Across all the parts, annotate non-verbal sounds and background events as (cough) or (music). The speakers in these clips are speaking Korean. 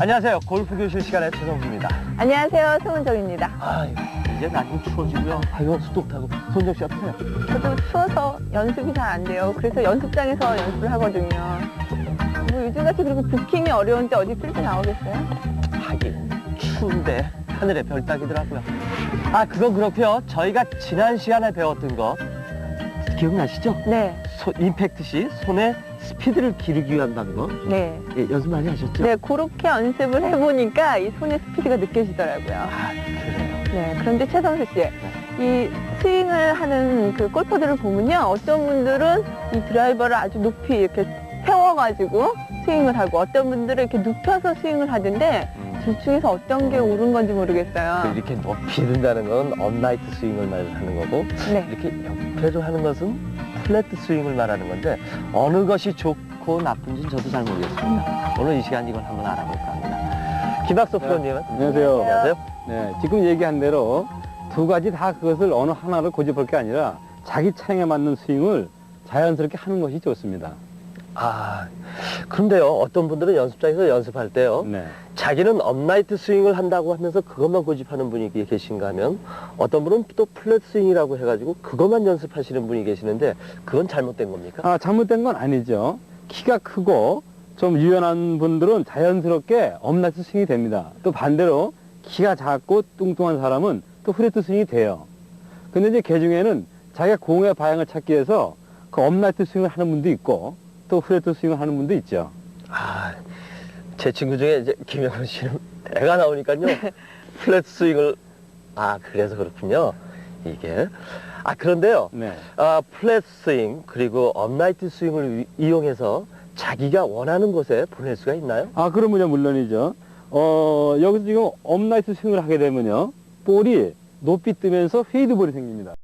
안녕하세요. 골프 교실 시간의 최성수입니다. 안녕하세요, 송은정입니다. 아, 이제 날좀 추워지고요. 아이고, 수독 타고. 손정 씨 어떠세요? 저도 추워서 연습이 잘 안 돼요. 그래서 연습장에서 연습을 하거든요. 뭐 요즘같이 그리고 부킹이 어려운데 어디 필드 나오겠어요? 하긴, 추운데 하늘에 별 따기더라고요. 아, 그건 그렇고요. 저희가 지난 시간에 배웠던 거 기억나시죠? 네, 소- 임팩트 시 손에 스피드를 기르기 위한 방법. 네. 예, 연습 많이 하셨죠? 네, 그렇게 연습을 해보니까 이 손의 스피드가 느껴지더라고요. 아, 그래요. 네, 그런데 최성수 씨, 이 스윙을 하는 그 골퍼들을 보면요. 어떤 분들은 이 드라이버를 아주 높이 이렇게 세워가지고 스윙을 하고 어떤 분들은 이렇게 눕혀서 스윙을 하던데 음. 둘 중에서 어떤 게 옳은 건지 모르겠어요. 이렇게 높이 든다는 건 업라이트 스윙을 말하는 거고 네. 이렇게 옆에로 하는 것은 플랫 스윙을 말하는 건데 어느 것이 좋고 나쁜지는 저도 잘 모르겠습니다. 오늘 이 시간 이걸 한번 알아볼까 합니다. 김학석 프로님은 안녕하세요. 안녕하세요. 네, 지금 얘기한 대로 두 가지 다 그것을 어느 하나를 고집할 게 아니라 자기 차량에 맞는 스윙을 자연스럽게 하는 것이 좋습니다. 아 그런데요 어떤 분들은 연습장에서 연습할 때요 네. 자기는 업라이트 스윙을 한다고 하면서 그것만 고집하는 분이 계신가 하면 어떤 분은 또 플랫 스윙이라고 해가지고 그것만 연습하시는 분이 계시는데 그건 잘못된 겁니까? 아, 잘못된 건 아니죠. 키가 크고 좀 유연한 분들은 자연스럽게 업라이트 스윙이 됩니다. 또 반대로 키가 작고 뚱뚱한 사람은 또 프레트 스윙이 돼요. 근데 이제 개 중에는 자기가 공의 방향을 찾기 위해서 그 업라이트 스윙을 하는 분도 있고 또 프레트 스윙을 하는 분도 있죠. 아, 제 친구 중에 이제 김영훈 씨는 애가 나오니까요. (laughs) 플랫 스윙을 아 그래서 그렇군요. 이게 아 그런데요. 네. 아 플랫 스윙 그리고 업라이트 스윙을 위- 이용해서 자기가 원하는 곳에 보낼 수가 있나요? 아, 그러면요, 물론이죠. 어, 여기서 지금 업라이트 스윙을 하게 되면요, 볼이 높이 뜨면서 페이드볼이 생깁니다.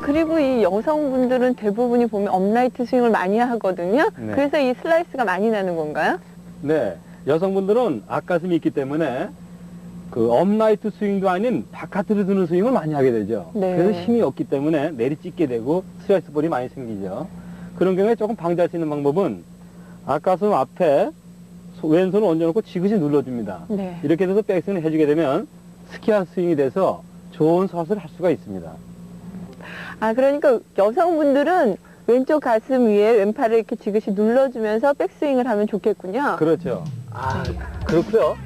그리고 이 여성분들은 대부분이 보면 업라이트 스윙을 많이 하거든요. 네. 그래서 이 슬라이스가 많이 나는 건가요? 네. 여성분들은 앞가슴이 있기 때문에 그 업라이트 스윙도 아닌 바깥으로 드는 스윙을 많이 하게 되죠. 네. 그래서 힘이 없기 때문에 내리 찢게 되고 스트라이스 볼이 많이 생기죠. 그런 경우에 조금 방지할 수 있는 방법은 앞가슴 앞에 소- 왼손을 얹어놓고 지그시 눌러줍니다. 네. 이렇게 돼서 백스윙을 해주게 되면 스키아 스윙이 돼서 좋은 샷을 할 수가 있습니다. 아, 그러니까 여성분들은 왼쪽 가슴 위에 왼팔을 이렇게 지그시 눌러주면서 백스윙을 하면 좋겠군요. 그렇죠. 아 그렇고요.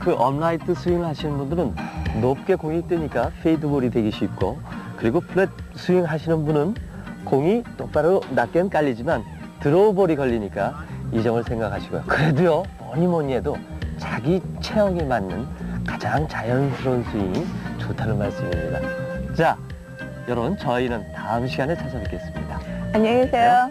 그 업라이트 스윙을 하시는 분들은 높게 공이 뜨니까 페이드볼이 되기 쉽고 그리고 플랫 스윙 하시는 분은 공이 똑바로 낮게는 깔리지만 드로우볼이 걸리니까 이 점을 생각하시고요. 그래도요, 뭐니 뭐니 해도 자기 체형에 맞는 가장 자연스러운 스윙이 좋다는 말씀입니다. 자, 여러분, 저희는 다음 시간에 찾아뵙겠습니다. 안녕히 계세요.